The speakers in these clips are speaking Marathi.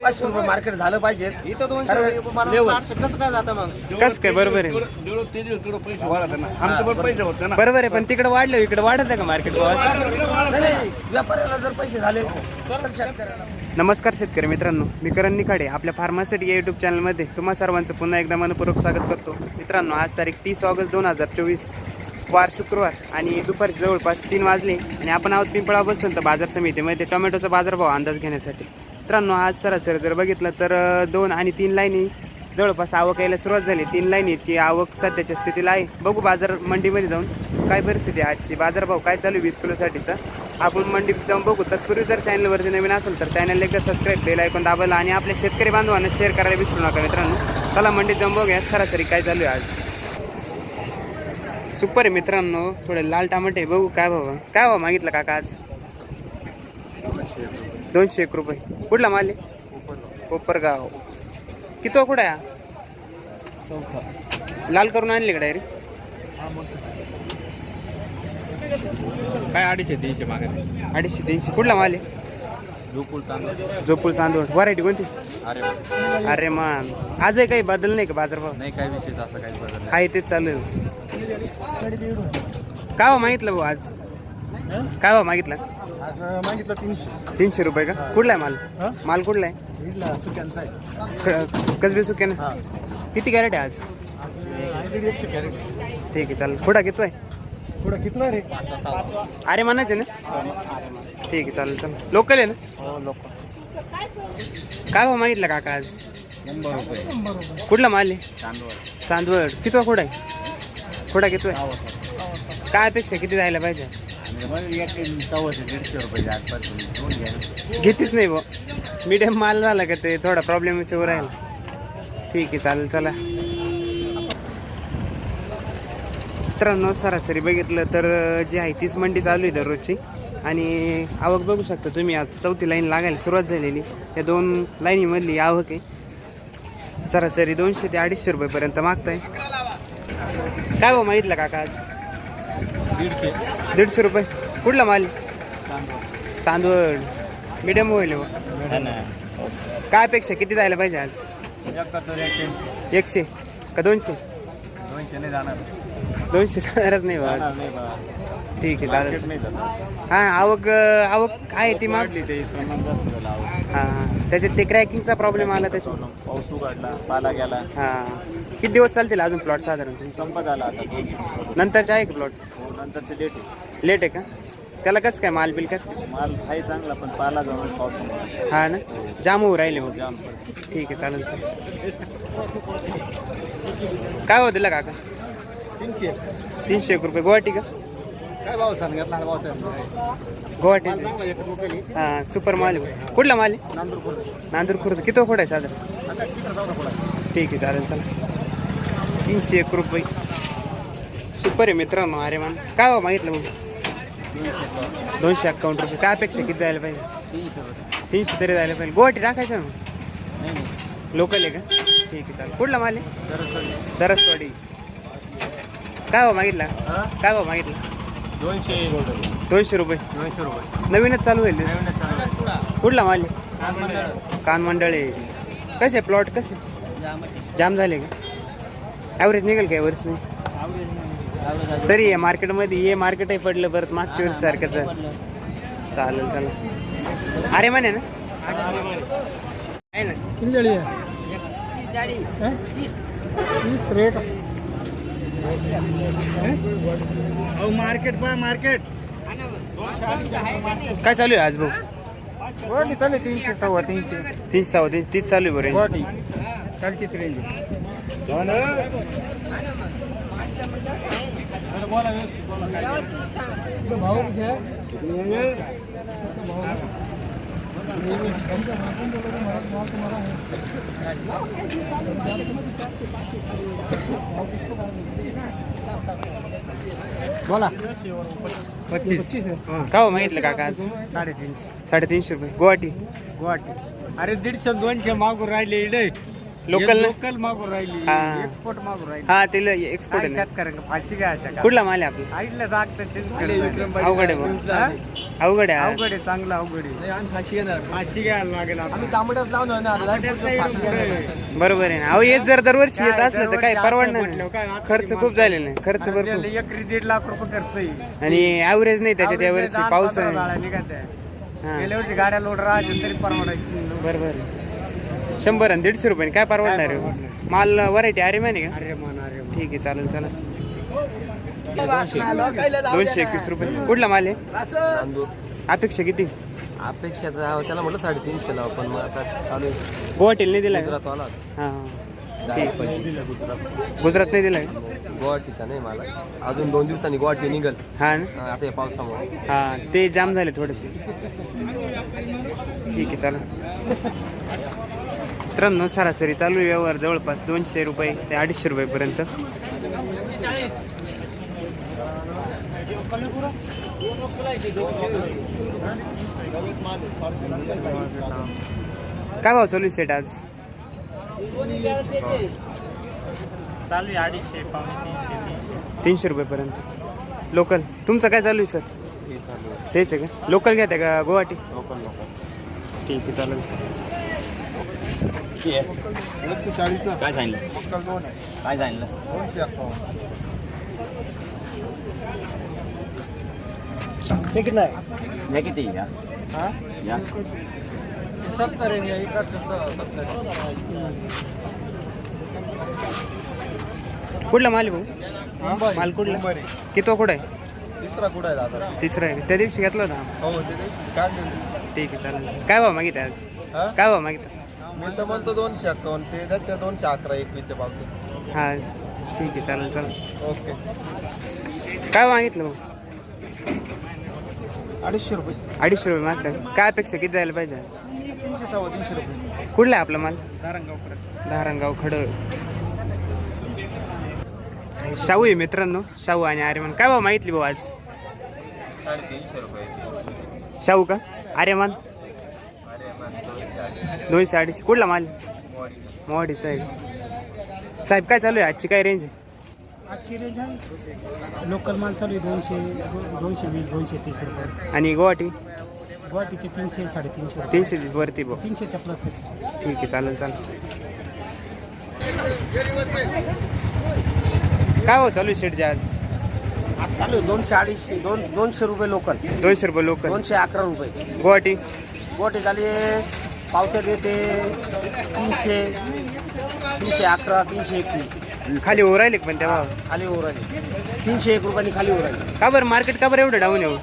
पाचशे रुपये मार्केट झालं पाहिजे. इथं दोनशे कारण रुपये मला लेवल. आठशे कसं काय जातं मग? कस काय? बरोबर आहे. जेवढं तेवढं पैसे वाढत ना. आमचं पण पैसे होते ना. बरोबर आहे पण तिकडे वाढलं इकडे वाढत आहे का मार्केट भाव? नाही, नाही, व्यापाऱ्याला जर पैसे झाले तर शेतकऱ्याला. नमस्कार शेतकरी मित्रांनो मी करण निखाडे आपल्या फार्मासिटी या यूट्यूब चॅनलमध्ये तुम्हा सर्वांचं पुन्हा एकदा मनपूर्वक स्वागत करतो. मित्रांनो आज तारीख तीस ऑगस्ट दोन हजार चोवीस. वार शुक्रवार आणि दुपारचे जवळपास तीन वाजले आणि आपण आहोत पिंपळा बसून तर बाजार समितीमध्ये टोमॅटोचा बाजारभाव अंदाज घेण्यासाठी. मित्रांनो आज सरासरी जर बघितलं तर दोन आणि तीन लाईनी जवळपास आवक यायला सुरुवात झाली. तीन लाईनी इतकी आवक सध्याच्या स्थितीला आहे. बघू बाजार मंडीमध्ये जाऊन काय परिस्थिती आहे आजची. बाजारभाव काय चालू वीस किलोसाठीचा आपण मंडीत जाऊन बघू. तत्पूर्वी जर चॅनलवरती नवीन असेल तर चॅनलला एकदा सबस्क्राईब बेल ऐकून दाबायला आणि आपल्या शेतकरी बांधवांना शेअर करायला विसरू नका मित्रांनो. चला मंडीत जाऊन बघूया सरासरी काय चालू आहे आज. सुपर आहे मित्रांनो. थोडे लाल टमाटे बघू काय भाऊ काय भाऊ मागितलं काका आज? दोनशे एक रुपये. कुठला माल आहे? कोपरगाव. किती कुठं आहे हा? लाल करून आणले का डायरेक्ट काय अडीचशे तीनशे मागे? अडीचशे तीनशे. कुठला माल आहे? झोपूल जोपूल चांदोड व्हरायटी कोणती? अरे अरे मान. आजही काही बदल नाही का बाजारभाव? नाही काय विशेष असं काही बदल आहे तेच चालू आहे. काय मागितलं भाऊ आज? काय भाव मागितलं? असं मागितलं तीनशे. तीनशे रुपये का? कुठला आहे माल? हा? माल कुठला आहे? सुक्यांचा आहे. कसबे सुक्याने? किती कॅरेट आहे आज? आज आहे एकशे कॅरेट. ठीक आहे चालेल. पुढा घेतोय? पुढं किती रे? अरे म्हणायचे ना? ठीक आहे चालेल चालेल. लोकल आहे ना? हो काय भाव मागितलं काका आज? शंभर रुपये. कुठला माल आहे? तांदूळ चांदवड. कितवा खोडा आहे? खोडा घेतोय? काय अपेक्षा किती जायला पाहिजे? दीडशे रुपये घेतीच नाही भाऊ मीडियम माल झाला का ते थोडा प्रॉब्लेम राहील. ठीक आहे चालेल चला. मित्रांनो सरासरी बघितलं तर जी आहे तीच मंडी चालू आहे दररोजची. आणि आवक बघू शकता तुम्ही आज चौथी लाईन लागायला सुरुवात झालेली. या दोन लाईनीमधली आवक आहे. सरासरी दोनशे ते अडीचशे रुपयेपर्यंत मागताय. काय भाऊ मागितलं काका आज? दीडशे. दीडशे रुपये. कुठला माल? चांदवड. मिडियम होईल हो. काय अपेक्षा? किती जायला पाहिजे आज? एकशे. का दोनशे? दोनशे नाही जाणार. दोनशे जाणारच नाही बा. जाणार नाही बा. ठीक आहे चालेल. नाही जाणार. हां आवक अं, आवक काय ती माग. वाढली ते प्रमाण जास्त झालं आवक. हां त्याच्यात ते क्रॅकिंगचा प्रॉब्लेम आला त्याच्यात. पाऊस उघडला पाला गेला. हां. किती दिवस चालतील अजून प्लॉट साधारण? संपत आला आता. नंतरचे आहे का प्लॉट नंतरचे लेट आहे. लेट आहे का? त्याला कसं काय माल बिल कसं काय? माल आहे चांगला पण पाला जाऊन पाऊस हा ना? जाम होऊ राहिले मग. जाम ठीक आहे चालेल चालेल. काय हो दिला काका? तीनशे तीनशे एक रुपये. गुवाहाटी का? काय भाव सांगितला भाव साहेब गुवाहाटी. चांगला एक रुपये हां सुपर माल आहे. कुठला माल आहे? नांदूर पुढे नांदूर खुर्द किती खोड आहे साधारण? आता जाऊ ठीक आहे चालेल चालेल. तीनशे एक रुपये. सुपर आहे मित्रांनो अरे मान काय भाव मागितलं मग? दोनशे अकाउंट रुपये. काय अपेक्षा किती जायला पाहिजे? तीनशे तरी जायला पाहिजे. गुवाहाटी टाकायचं ना लोकल आहे का? ठीक आहे चालेल. कुठला माल आहे? दरसवाडी. काय भाव मागितला? हा? काय भाव मागितला? दोनशे दोनशे रुपये. दोनशे रुपये. नवीनच चालू होईल? कुठला माल. कान मंडळे. कसे प्लॉट? कसे जाम झाले का? ॲव्हरेज निघेल काय वर्ष? नाही. तरी आहे मार्केटमध्ये ये मार्केटही पडलं परत मागच्या वर्षी सारखंच आहे. चालेल चालेल. अरे म्हणे ना? आहे ना? किती जळी आहे तीस रेट. मार्केट पा मार्केट. काय चालू आहे आज भाऊ? वाढली तीनशे सव्वा तीनशे. तीन सहा तीन तीच चालू आहे बरं. वाढली कालचीच रेंज बोला. पच्चीस. पच्चीस आहे. का हो मागितलं काका आज? साडेतीनशे. साडेतीनशे रुपये. गुवाहाटी. गुवाहाटी. अरे दीडशे दोनशे मागून राहिले इडे. लोकल लोकल मागून राहिली हा. एक्सपोर्ट मागून राहिली. हा ते एक्सपोर्ट काय आहे शेतकऱ्यांना फाशी घ्यायच्या का? कुठला माल आहे आपला? आईला जागचं चिंच अवघड आहे. अवघड आहे हा. अवघड आहे चांगलं अवघड आहे. फाशी घ्यायला लागेल आम्ही तांबडच लावून बरोबर आहे ना. अहो हेच जर दरवर्षी हेच असलं तर काय परवडणार नाही. खर्च खूप झालेला आहे. खर्च भरपूर. एकरी दीड लाख रुपये खर्च येईल आणि ऍव्हरेज नाही त्याच्यात या वर्षी पाऊस आहे. हा. गेल्या वर्षी गाड्या लोड राहते तरी परवडायची बरोबर आहे. शंभर आणि दीडशे रुपये काय परवडणार आहे? माल व्हरायटी अरे माने का. ठीक आहे चालेल चला दोनशे एकवीस. रुपये. कुठला माल आहे? अपेक्षा किती? अपेक्षा तर त्याला म्हटलं साडेतीनशे लाव पण मग आता चालू आहे. गुवाहाटीला नाही दिला? गुजरात वाला हा हा. ठीक. गुजरात गुजरात नाही दिला? गुवाहाटीचा नाही मला. अजून दोन दिवसांनी गुवाहाटी निघल. हा ना? आता या पावसामुळे. हा ते जाम झाले थोडेसे. ठीक आहे चला मित्रांनो सरासरी चालू आहे व्यवहार. जवळपास दोनशे रुपये ते अडीचशे रुपयेपर्यंत. काय भाव चालू आहे सेट आज? चालू आहे अडीचशे तीनशे रुपयेपर्यंत. लोकल. तुमचं काय चालू आहे सर? तेच आहे का? लोकल घेते का गुवाहाटी? ठीक आहे चालेल. काय सांगितलं? काय सांगितलं? ते किती आहे? या किती या. या. सत्तर आहे इकडचं कुठला माल आहे भाऊ? माल कुठला? कितवा कुठं आहे? तिसरा कुठं आहे दादा? तिसरा आहे. त्या दिवशी घेतला होता. हो ते काढले ठीक आहे चालेल. काय भाव मागितलं आज? हा? काय भाव मागितलं? मी तर म्हणतो दोनशे अक्कावन्न ते द्या त्या दोनशे अकरा एकवीसच्या बाबतीत. हा ठीक आहे चालेल चालेल. ओके. काय मागितलं भाऊ अडीचशे रुपये. अडीचशे रुपये मागतात. काय अपेक्षा? किती जायला पाहिजे? आज तीनशे सव्वा तीनशे रुपये. कुठला आहे आपला माल? नारंगावकडे धारणगाव खड शाहू आहे मित्रांनो. शाहू आणि आर्यमान. काय भाव मागितली भाऊ आज? साडेतीनशे रुपये. शाहू का? आर्यमान? दोनशे अडीचशे. कुठला माल? मोवाडी साहेब. साहेब काय चालू आहे? आजची काय रेंज आहे? आजची रेंज आहे. लोकल माल चालू आहे दोनशे दो- दोनशे वीस दोनशे तीस रुपये. आणि गुवाहाटी? गुवाहाटीचे तीनशे साडेतीनशे तीनशे वीस वरती भाऊ तीनशेच्या प्लस ठीक आहे चालेल चालेल. काय हो चालू आहे शेटचे आज? आज चालू आहे दोनशे अडीचशे दोन दोनशे रुपये लोकल दोनशे रुपये लोकल दोनशे अकरा रुपये. गुवाहाटी? गोटे झाली पावत्या देते तीनशे तीनशे अकरा तीनशे एकवीस. खाली हो राहिले पण तेव्हा? खाली ओराली तीनशे एक रुपयानी खाली ओराली का बरं? मार्केट का बरं एवढं डाऊन येऊ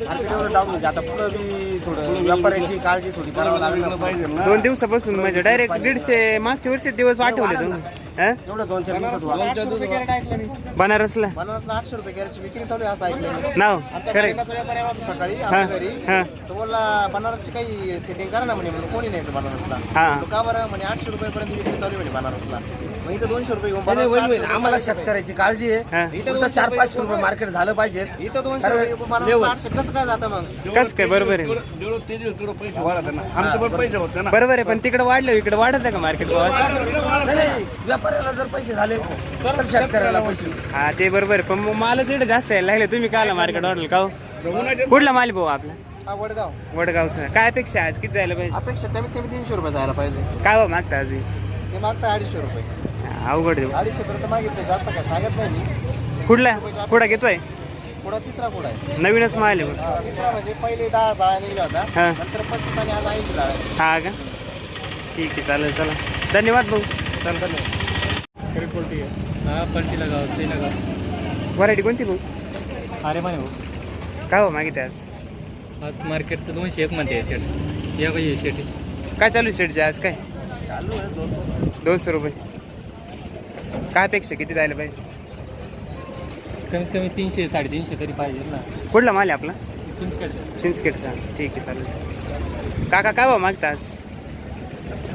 डाऊन म्हणजे आता पुढं बी थोडं व्यापाऱ्याची काळजी थोडी करावं लागेल दोन दिवसापासून म्हणजे डायरेक्ट दीडशे मागच्या वर्षी दिवस आठवले तुम्ही. हा? एवढं दोन चार दिवसात वाढलं. बनारसला? बनारसला आठशे रुपये कॅरेटची विक्री चालू आहे असं ऐकलं नाव? आमच्या खरं लग्नाचा व्यापारी आला होता सकाळी हा आमच्या घरी. हा. तो बोलला बनारसची काही सेटिंग करा ना म्हणे म्हणून कोणी न्यायचं बनारसला? हा. तो का बरं? म्हणे आठशे रुपयापर्यंत विक्री चालू आहे म्हणे बनारसला. मग इथं दोनशे रुपये घेऊन आम्हाला शेतकऱ्याची काळजी हा. आहे इथं चार पाचशे रुपये मार्केट झालं पाहिजे. इथं दोनशे रुपये बनारसला आठशे कसं काय जातं मग? कस काय? बरोबर आहे बरोबर. आहे पण तिकडे वाढलं इकडे वाढत आहे का मार्केट भाव? नाही, व्यापाऱ्याला जर पैसे झाले तर शेतकऱ्याला पैसे. हा ते बरोबर आहे पण मग माल तिकडे जास्त यायला लागले. तुम्ही काला मार्केट वाढलं का हो? कुठला माल भाऊ आपला? हा वडगाव. वडगावचा. काय अपेक्षा आहे? आज किती जायला पाहिजे? अपेक्षा कमीत कमी तीनशे रुपये जायला पाहिजे. काय भाव मागता आज ते मागता अडीचशे रुपये. अवघड देऊ अडीचशे पर्यंत मागितले जास्त काय सांगत नाही मी. कुठला? कुठला घेतोय? पुढा तिसरा कुठा आहे. नवीनच माल आहे हा, तिसरा म्हणजे पहिले दहा जाळ्या निघल्या होता हा. नंतर पस्तीस आणि आज ऐंशी जाळ्या हा का? ठीक आहे चालेल चला. धन्यवाद भाऊ. चल हा पलटी लगाव सही लगाव व्हरायटी कोणती भाऊ? अरे माने भाऊ. काय भाव मागितले आज? आज मार्केट तर दोनशे एक मध्ये आहे शेट. या पाहिजे शेट. काय चालू आहे सेटचे आज काय? दोनशे रुपये. काय अपेक्षा किती जायला पाहिजे? कमीत कमी तीनशे साडेतीनशे तरी पाहिजे ना. कुठला माल आहे आपला? तीनशे चिंचखेडचा. ठीक आहे चालेल. काका काय भाव मागता आज?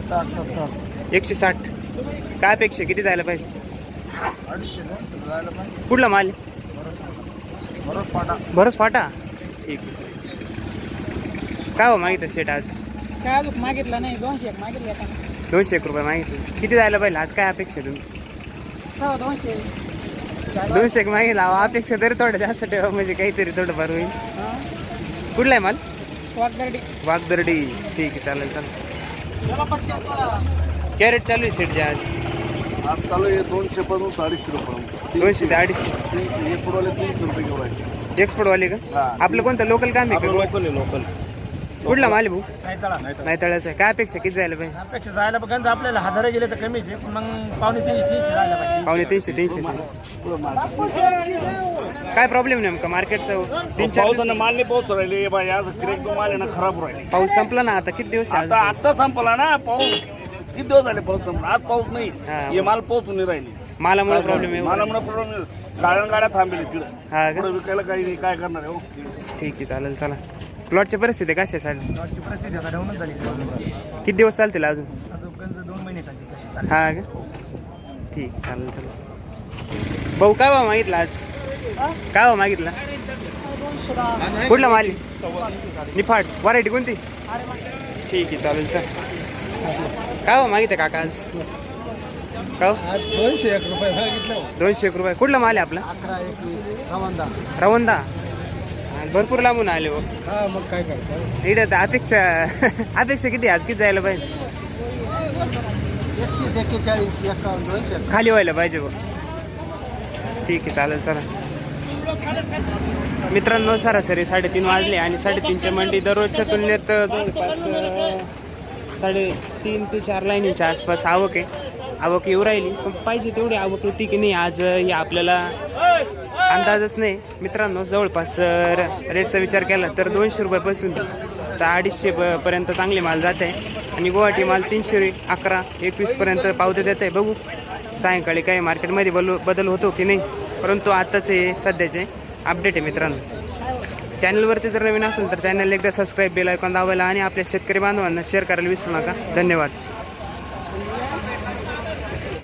साठ सत्तर. एकशे साठ. काय अपेक्षा किती जायला पाहिजे? अडीचशे दोनशे जायला पाहिजे. कुठला माल आहे? पाटा. भरोस फाटा ठीक आहे. काय भाव मागितलं शेट आज? काय अजून मागितलं नाही दोनशे एक मागितलं का दोनशे एक रुपये मागितले. किती जायला पाहिजे? आज काय अपेक्षा आहे तुमची? हो दोनशे. दोनशे एक मागितला अहो, अपेक्षा तरी थोडं जास्त ठेवा म्हणजे काहीतरी थोडंफार होईल. कुठला आहे माल? वागदर्डी. वागदर्डी. ठीक आहे चालेल चालेल. कॅरेट चालू. आहे सेटचे आज? आज चालू आहे दोनशे पासून अडीचशे रुपये. दोनशे ते अडीचशे. तीनशे एक पुरवले तीनशे रुपये घेऊन एक्सपोर्टवाले का. आपलं कोणतं? लोकल काम आहे का? लोकल आहे लोकल कुठला माल भाऊ? नाही तळा नाही नाही तळायचं आहे. काय अपेक्षा? किती जायला पाहिजे? त्यापेक्षा जायला बघा आपल्याला हजार गेले तर कमीच आहे पण मग पावणे तीनशे तीनशे जायला पाहिजे. पावणे तीनशे तीनशे. काय प्रॉब्लेम नेमका? मार्केटचा तीन चार पावसानं माल नाही पाऊस राहिले. बाई आज क्रेक माल आहे ना खराब राहिले. पाऊस संपला ना आता? किती दिवस आहे आता अजून? आता संपला ना पाऊस. किती दिवस झाले पाऊस संपला? आज पाऊस नाही. हा. हे माल पोहोचून नाही राहिली. मालामुळे प्रॉब्लेम आहे मला म्हणा प्रॉब्लेम गाड्या गाड्या थांबेल तिकडे. हा का? पुढे विकायला काही नाही. काय करणार आहे हो? ठीक आहे चालेल चला. प्लॉटची परिस्थिती कशी आहे साहेब? परिस्थिती आता डाऊनच झाली किती दिवस चालतील अजून? अजून गंज दोन महिने चालते तशी चालते हा का? ठीक चालेल चला भाऊ काय भाव मागितला आज? काय भाव मागितला? कुठला माल? आहे? निफाड. व्हरायटी कोणती? ठीक आहे चालेल चल. काय भाव मागितलं काका आज? हो? दोनशे एक रुपये मागितलं. दोनशे एक रुपये. कुठला माल आहे आपला? अकरा एकवीस. रवांदा. रवंदा. भरपूर लांबून आले हो. हा मग काय करतो? इकडे तर अपेक्षा अपेक्षा किती आज किती जायला पाहिजे? एकतीस एक्केचाळीस एकावन्न दोनशे. खाली व्हायला पाहिजे बघ ठीक आहे चालेल चला. मित्रांनो सरासरी साडेतीन वाजले आणि साडेतीनच्या मंडी दररोजच्या तुलनेत जवळपास अं, साडेतीन ते चार लाईनीच्या आसपास आवक आहे. आवक येऊ राहिली. पण पाहिजे तेवढी आवक होती की नाही आज अं, आपल्याला अंदाजच नाही. मित्रांनो जवळपास रेटचा विचार केला तर दोनशे रुपयापासून तर अडीचशे पर्यंत चांगले माल जात. आहे आणि गुवाहाटी माल तीनशे अकरा एकवीसपर्यंत पावते देत. आहे बघू सायंकाळी काही मार्केटमध्ये बल बदल होतो की नाही. परंतु आत्ताचे सध्याचे अपडेट आहे मित्रांनो. चॅनलवरती जर नवीन असेल तर चॅनल एकदा सबस्क्राईब बेल ऐकून दाबायला आणि आपल्या शेतकरी बांधवांना शेअर करायला विसरू नका. धन्यवाद.